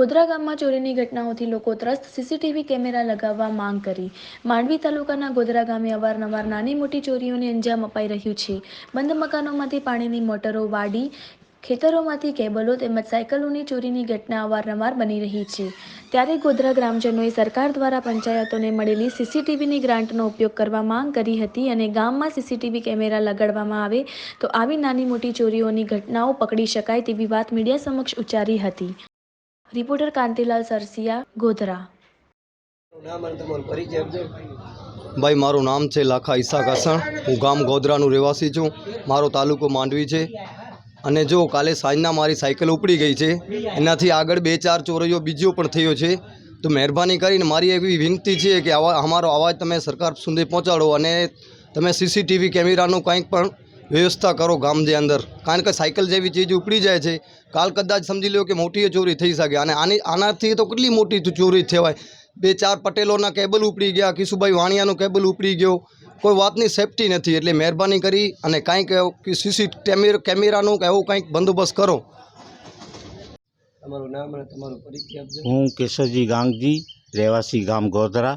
ગોધરા ગામમાં ચોરીની ઘટનાઓથી લોકો ત્રસ્ત. સીસીટીવી કેમેરા લગાવવા માંગ કરી. માંડવી તાલુકાના ગોધરા ગામે અવારનવાર નાની મોટી ચોરીઓને અંજામ અપાઈ રહ્યું છે. બંધ મકાનોમાંથી પાણીની મોટરો વાડી, ખેતરોમાંથી કેબલો તેમજ સાયકલોની ચોરીની ઘટના અવારનવાર બની રહી છે. ત્યારે ગોધરા ગ્રામજનોએ સરકાર દ્વારા પંચાયતોને મળેલી સીસીટીવીની ગ્રાન્ટનો ઉપયોગ કરવા માંગ કરી હતી અને ગામમાં સીસીટીવી કેમેરા લગાડવામાં આવે તો આવી નાની મોટી ચોરીઓની ઘટનાઓ પકડી શકાય તેવી વાત મીડિયા સમક્ષ ઉચ્ચારી હતી. રિપોર્ટર કાંતિલાલ સરસિયા ગોધરા. ભાઈ મારું નામ છે લાખા ઈસા કાસણ હું ગામ ગોધરાનું રહેવાસી છું. મારો તાલુકો માંડવી છે. અને જો કાલે સાંજના મારી સાયકલ ઉપડી ગઈ છે એનાથી આગળ બે ચાર ચોરીઓ બીજો પણ થયો છે. તો મહેરબાની કરીને મારી એવી વિનંતી છે કે આવા અમારો અવાજ તમે સરકાર સુધી પહોંચાડો અને તમે સીસીટીવી કેમેરાનું કંઈક પણ વ્યવસ્થા કરો ગામની અંદર. કારણ કે સાયકલ જેવી ચીજ ઉપડી જાય છે. કાલ કદાચ સમજી લો કે મોટી ચોરી થઈ શકે. અને આની આનાથી તો કેટલી મોટી ચોરી થવાય. બે ચાર પટેલોના કેબલ ઉપડી ગયા કિશુભાઈ વાણિયાનું કેબલ ઉપડી ગયો. કોઈ વાતની સેફટી નથી. એટલે મહેરબાની કરી અને કાંઈક એવું સીસી કેમેરાનું કે એવું કંઈક બંદોબસ્ત કરો. તમારું નામ અને તમારો પરિચય આપજો. હું કેશવજી ગાંગજી રહેવાસી ગામ ગોધરા.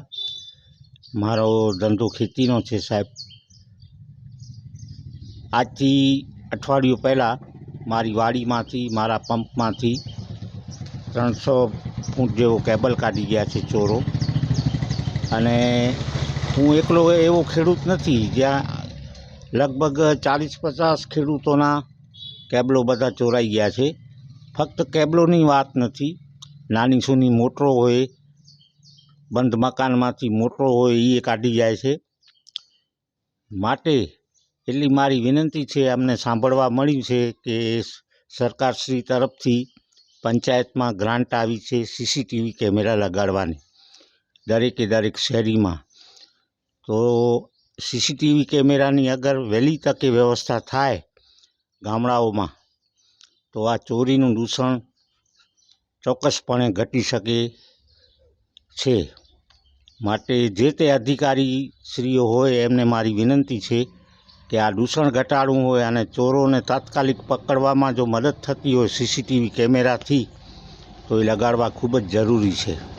મારો ધંધો ખેતીનો છે સાહેબ. આજથી અઠવાડિયું પહેલાં મારી વાડીમાંથી, મારા પંપમાંથી ત્રણસો ફૂટ જેવો કેબલ કાઢી ગયા છે ચોરો. અને હું એકલો એવો ખેડૂત નથી, જ્યાં લગભગ ચાલીસ પચાસ ખેડૂતોના કેબલો બધા ચોરાઈ ગયા છે. ફક્ત કેબલોની વાત નથી, નાની સૂની મોટરો હોય, બંધ મકાનમાંથી મોટરો હોય એ કાઢી જાય છે. માટે એટલી મારી વિનંતી છે, અમને સાંભળવા મળ્યું છે કે સરકારશ્રી તરફથી પંચાયતમાં ગ્રાન્ટ આવી છે સીસીટીવી કેમેરા લગાડવાની, દરેકે દરેક શહેરીમાં તો સીસીટીવી કેમેરાની અગર વહેલી તકે વ્યવસ્થા થાય ગામડાઓમાં, તો આ ચોરીનું દૂષણ ચોક્કસપણે ઘટી શકે છે. માટે જે તે અધિકારી શ્રીઓ હોય એમને મારી વિનંતી છે કે આ દૂષણ ઘટાડવું હોય અને ચોરોને તાત્કાલિક પકડવામાં જો મદદ થતી હોય સીસીટીવી કેમેરાથી, તો એ લગાડવા ખૂબ જ જરૂરી છે.